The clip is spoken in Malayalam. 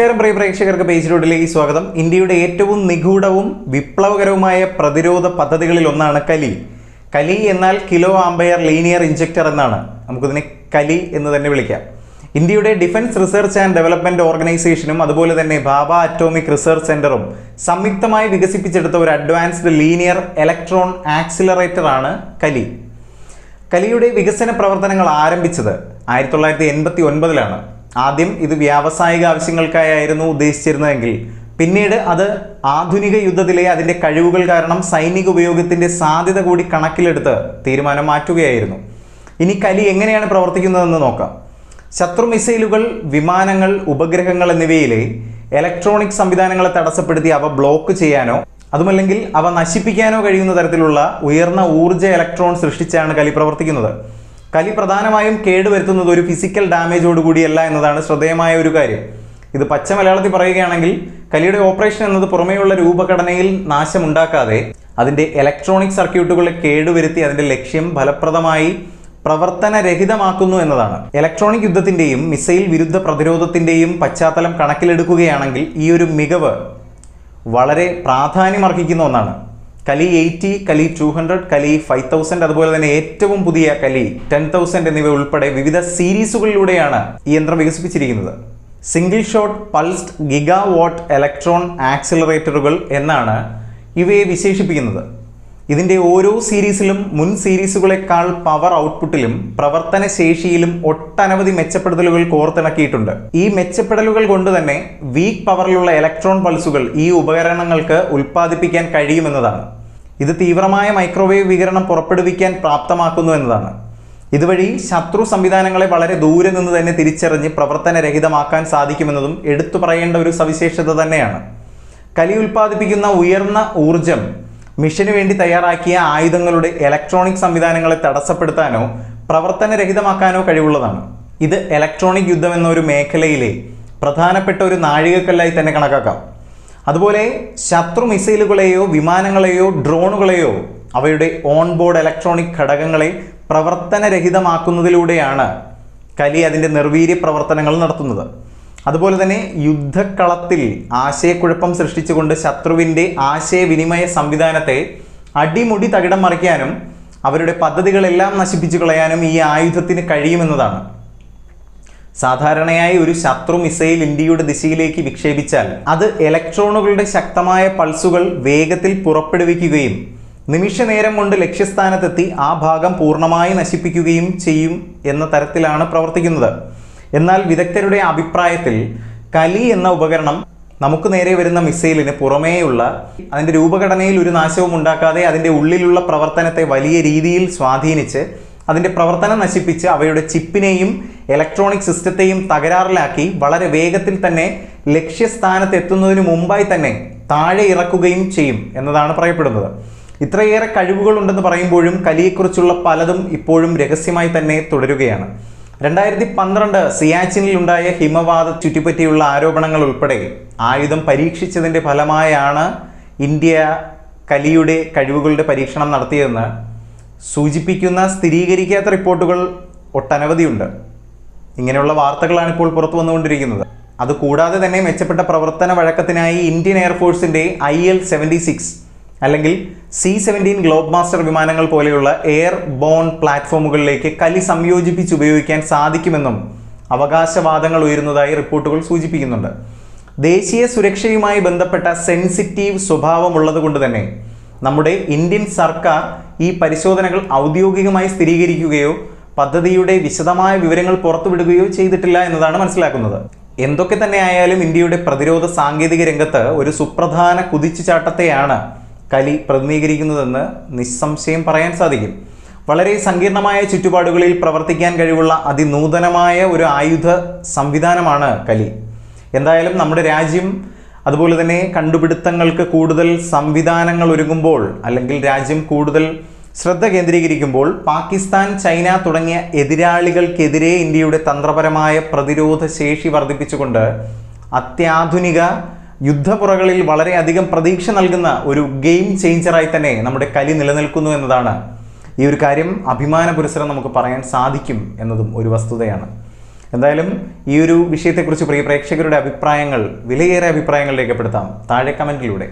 നമസ്കാരം പ്രിയ പ്രേക്ഷകർക്ക് പേജ് റോഡിലേക്ക് സ്വാഗതം. ഇന്ത്യയുടെ ഏറ്റവും നിഗൂഢവും വിപ്ലവകരവുമായ പ്രതിരോധ പദ്ധതികളിൽ ഒന്നാണ് കലി. കലി എന്നാൽ കിലോ ആംബയർ ലീനിയർ ഇഞ്ചക്ടർ എന്നാണ്. നമുക്കിതിനെ കലി എന്ന് തന്നെ വിളിക്കാം. ഇന്ത്യയുടെ ഡിഫൻസ് റിസർച്ച് ആൻഡ് ഡെവലപ്മെന്റ് ഓർഗനൈസേഷനും അതുപോലെ തന്നെ ബാബ അറ്റോമിക് റിസർച്ച് സെന്ററും സംയുക്തമായി വികസിപ്പിച്ചെടുത്ത ഒരു അഡ്വാൻസ്ഡ് ലീനിയർ ഇലക്ട്രോൺ ആക്സിലറേറ്റർ ആണ് കലി. കലിയുടെ വികസന പ്രവർത്തനങ്ങൾ ആരംഭിച്ചത് ആയിരത്തി തൊള്ളായിരത്തി എൺപത്തി ഒൻപതിലാണ്. ആദ്യം ഇത് വ്യാവസായിക ആവശ്യങ്ങൾക്കായിരുന്നു ഉദ്ദേശിച്ചിരുന്നതെങ്കിൽ പിന്നീട് അത് ആധുനിക യുദ്ധത്തിലെ അതിന്റെ കഴിവുകൾ കാരണം സൈനിക ഉപയോഗത്തിന്റെ സാധ്യത കൂടി കണക്കിലെടുത്ത് തീരുമാനം മാറ്റുകയായിരുന്നു. ഇനി കലി എങ്ങനെയാണ് പ്രവർത്തിക്കുന്നതെന്ന് നോക്കാം. ശത്രു മിസൈലുകൾ വിമാനങ്ങൾ ഉപഗ്രഹങ്ങൾ എന്നിവയിലെ ഇലക്ട്രോണിക് സംവിധാനങ്ങളെ തടസ്സപ്പെടുത്തി അവ ബ്ലോക്ക് ചെയ്യാനോ അതുമല്ലെങ്കിൽ അവ നശിപ്പിക്കാനോ കഴിയുന്ന തരത്തിലുള്ള ഉയർന്ന ഊർജ ഇലക്ട്രോൺ സൃഷ്ടിച്ചാണ് കലി പ്രവർത്തിക്കുന്നത്. കലി പ്രധാനമായും കേടുവരുത്തുന്നത് ഒരു ഫിസിക്കൽ ഡാമേജോട് കൂടിയല്ല എന്നതാണ് ശ്രദ്ധേയമായ ഒരു കാര്യം. ഇത് പച്ച മലയാളത്തിൽ പറയുകയാണെങ്കിൽ കലിയുടെ ഓപ്പറേഷൻ എന്നത് പുറമേയുള്ള രൂപഘടനയിൽ നാശമുണ്ടാക്കാതെ അതിന്റെ ഇലക്ട്രോണിക് സർക്യൂട്ടുകളെ കേടുവരുത്തി അതിന്റെ ലക്ഷ്യം ഫലപ്രദമായി പ്രവർത്തനരഹിതമാക്കുന്നു എന്നതാണ്. ഇലക്ട്രോണിക് യുദ്ധത്തിന്റെയും മിസൈൽ വിരുദ്ധ പ്രതിരോധത്തിന്റെയും പശ്ചാത്തലം കണക്കിലെടുക്കുകയാണെങ്കിൽ ഈ ഒരു മികവ് വളരെ പ്രാധാന്യമർഹിക്കുന്ന ഒന്നാണ്. KALI eighty KALI two hundred KALI five thousand അതുപോലെ തന്നെ ഏറ്റവും പുതിയ കലി ടെൻ തൗസൻഡ് എന്നിവ ഉൾപ്പെടെ വിവിധ സീരീസുകളിലൂടെയാണ് ഈ യന്ത്രം വികസിപ്പിച്ചിരിക്കുന്നത്. Single shot pulsed giga watt electron ആക്സിലറേറ്ററുകൾ എന്നാണ് ഇവയെ വിശേഷിപ്പിക്കുന്നത്. ഇതിന്റെ ഓരോ സീരീസിലും മുൻ സീരീസുകളെക്കാൾ പവർ ഔട്ട്പുട്ടിലും പ്രവർത്തന ശേഷിയിലും ഒട്ടനവധി മെച്ചപ്പെടുത്തലുകൾ കോർത്തിണക്കിയിട്ടുണ്ട്. ഈ മെച്ചപ്പെടലുകൾ കൊണ്ട് തന്നെ വീക്ക് പവറിലുള്ള ഇലക്ട്രോൺ പൾസുകൾ ഈ ഉപകരണങ്ങൾക്ക് ഉൽപ്പാദിപ്പിക്കാൻ കഴിയുമെന്നതാണ്. ഇത് തീവ്രമായ മൈക്രോവേവ് വികിരണം പുറപ്പെടുവിക്കാൻ പ്രാപ്തമാക്കുന്നു എന്നതാണ്. ഇതുവഴി ശത്രു സംവിധാനങ്ങളെ വളരെ ദൂരെ നിന്ന് തന്നെ തിരിച്ചറിഞ്ഞ് പ്രവർത്തനരഹിതമാക്കാൻ സാധിക്കുമെന്നതും എടുത്തു പറയേണ്ട ഒരു സവിശേഷത തന്നെയാണ്. കലി ഉൽപ്പാദിപ്പിക്കുന്ന ഉയർന്ന ഊർജം മിഷന് വേണ്ടി തയ്യാറാക്കിയ ആയുധങ്ങളുടെ ഇലക്ട്രോണിക് സംവിധാനങ്ങളെ തടസ്സപ്പെടുത്താനോ പ്രവർത്തനരഹിതമാക്കാനോ കഴിവുള്ളതാണ്. ഇത് ഇലക്ട്രോണിക് യുദ്ധം എന്ന ഒരു മേഖലയിലെ പ്രധാനപ്പെട്ട ഒരു നാഴികക്കല്ലായി തന്നെ കണക്കാക്കാം. അതുപോലെ ശത്രു മിസൈലുകളെയോ വിമാനങ്ങളെയോ ഡ്രോണുകളെയോ അവയുടെ ഓൺബോർഡ് ഇലക്ട്രോണിക് ഘടകങ്ങളെ പ്രവർത്തനരഹിതമാക്കുന്നതിലൂടെയാണ് കലി അതിന്റെ നിർവീര്യ പ്രവർത്തനങ്ങൾ നടത്തുന്നത്. അതുപോലെ തന്നെ യുദ്ധക്കളത്തിൽ ആശയക്കുഴപ്പം സൃഷ്ടിച്ചുകൊണ്ട് ശത്രുവിന്റെ ആശയവിനിമയ സംവിധാനത്തെ അടിമുടി തകിടം മറിക്കാനും അവരുടെ പദ്ധതികളെല്ലാം നശിപ്പിച്ചു കളയാനും ഈ ആയുധത്തിന് കഴിയുമെന്നതാണ്. സാധാരണയായി ഒരു ശത്രു മിസൈൽ ഇന്ത്യയുടെ ദിശയിലേക്ക് വിക്ഷേപിച്ചാൽ അത് ഇലക്ട്രോണുകളുടെ ശക്തമായ പൾസുകൾ വേഗത്തിൽ പുറപ്പെടുവിക്കുകയും നിമിഷ നേരം കൊണ്ട് ലക്ഷ്യസ്ഥാനത്തെത്തി ആ ഭാഗം പൂർണമായി നശിപ്പിക്കുകയും ചെയ്യും എന്ന തരത്തിലാണ് പ്രവർത്തിക്കുന്നത്. എന്നാൽ വിദഗ്ധരുടെ അഭിപ്രായത്തിൽ കലി എന്ന ഉപകരണം നമുക്ക് നേരെ വരുന്ന മിസൈലിന് പുറമേയുള്ള അതിന്റെ രൂപഘടനയിൽ ഒരു നാശവും ഉണ്ടാക്കാതെ അതിന്റെ ഉള്ളിലുള്ള പ്രവർത്തനത്തെ വലിയ രീതിയിൽ സ്വാധീനിച്ച് അതിന്റെ പ്രവർത്തനം നശിപ്പിച്ച് അവയുടെ ചിപ്പിനെയും ഇലക്ട്രോണിക് സിസ്റ്റത്തെയും തകരാറിലാക്കി വളരെ വേഗത്തിൽ തന്നെ ലക്ഷ്യസ്ഥാനത്ത് എത്തുന്നതിന് മുമ്പായി തന്നെ താഴെ ഇറക്കുകയും ചെയ്യും എന്നതാണ് പറയപ്പെടുന്നത്. ഇത്രയേറെ കഴിവുകളുണ്ടെന്ന് പറയുമ്പോഴും കലിയെക്കുറിച്ചുള്ള പലതും ഇപ്പോഴും രഹസ്യമായി തന്നെ തുടരുകയാണ്. രണ്ടായിരത്തി പന്ത്രണ്ട് സിയാച്ചിനിൽ ഉണ്ടായ ഹിമവാത ചുറ്റിപ്പറ്റിയുള്ള ആരോപണങ്ങൾ ഉൾപ്പെടെ ആയുധം പരീക്ഷിച്ചതിന്റെ ഫലമായാണ് ഇന്ത്യ കലിയുടെ കഴിവുകളുടെ പരീക്ഷണം നടത്തിയതെന്ന് സൂചിപ്പിക്കുന്ന സ്ഥിരീകരിക്കാത്ത റിപ്പോർട്ടുകൾ ഒട്ടനവധിയുണ്ട്. ഇങ്ങനെയുള്ള വാർത്തകളാണ് ഇപ്പോൾ പുറത്തു വന്നുകൊണ്ടിരിക്കുന്നത്. അതുകൂടാതെ തന്നെ മെച്ചപ്പെട്ട പ്രവർത്തന വഴക്കത്തിനായി ഇന്ത്യൻ എയർഫോഴ്സിന്റെ ഐ എൽ സെവന്റി സിക്സ് അല്ലെങ്കിൽ സി സെവന്റീൻ ഗ്ലോബ് മാസ്റ്റർ വിമാനങ്ങൾ പോലെയുള്ള എയർ ബോൺ പ്ലാറ്റ്ഫോമുകളിലേക്ക് കലി സംയോജിപ്പിച്ച് ഉപയോഗിക്കാൻ സാധിക്കുമെന്നും അവകാശവാദങ്ങൾ ഉയരുന്നതായി റിപ്പോർട്ടുകൾ സൂചിപ്പിക്കുന്നുണ്ട്. ദേശീയ സുരക്ഷയുമായി ബന്ധപ്പെട്ട സെൻസിറ്റീവ് സ്വഭാവമുള്ളതുകൊണ്ട് തന്നെ നമ്മുടെ ഇന്ത്യൻ സർക്കാർ ഈ പരിശോധനകൾ ഔദ്യോഗികമായി സ്ഥിരീകരിക്കുകയോ പദ്ധതിയുടെ വിശദമായ വിവരങ്ങൾ പുറത്തുവിടുകയോ ചെയ്തിട്ടില്ല എന്നതാണ് മനസ്സിലാക്കുന്നത്. എന്തൊക്കെ തന്നെ ആയാലും ഇന്ത്യയുടെ പ്രതിരോധ സാങ്കേതിക രംഗത്ത് ഒരു സുപ്രധാന കുതിച്ചുചാട്ടത്തെയാണ് കലി പ്രതിനിധീകരിക്കുന്നതെന്ന് നിസ്സംശയം പറയാൻ സാധിക്കും. വളരെ സങ്കീർണമായ ചുറ്റുപാടുകളിൽ പ്രവർത്തിക്കാൻ കഴിവുള്ള അതിനൂതനമായ ഒരു ആയുധ സംവിധാനമാണ് കലി. എന്തായാലും നമ്മുടെ രാജ്യം അതുപോലെ തന്നെ കണ്ടുപിടുത്തങ്ങൾക്ക് കൂടുതൽ സംവിധാനങ്ങൾ ഒരുങ്ങുമ്പോൾ അല്ലെങ്കിൽ രാജ്യം കൂടുതൽ ശ്രദ്ധ കേന്ദ്രീകരിക്കുമ്പോൾ പാകിസ്ഥാൻ ചൈന തുടങ്ങിയ എതിരാളികൾക്കെതിരെ ഇന്ത്യയുടെ തന്ത്രപരമായ പ്രതിരോധ ശേഷി വർദ്ധിപ്പിച്ചുകൊണ്ട് അത്യാധുനിക യുദ്ധപുറകളിൽ വളരെയധികം പ്രതീക്ഷ നൽകുന്ന ഒരു ഗെയിം ചേഞ്ചറായി തന്നെ നമ്മുടെ കലി നിലനിൽക്കുന്നു എന്നതാണ്. ഈ ഒരു കാര്യം അഭിമാന പുരസരം നമുക്ക് പറയാൻ സാധിക്കും എന്നതും ഒരു വസ്തുതയാണ്. എന്തായാലും ഈ ഒരു വിഷയത്തെക്കുറിച്ച് പ്രിയ പ്രേക്ഷകരുടെ അഭിപ്രായങ്ങൾ വിലയേറെ അഭിപ്രായങ്ങൾ രേഖപ്പെടുത്താം. താഴെ കമന്റിലൂടെ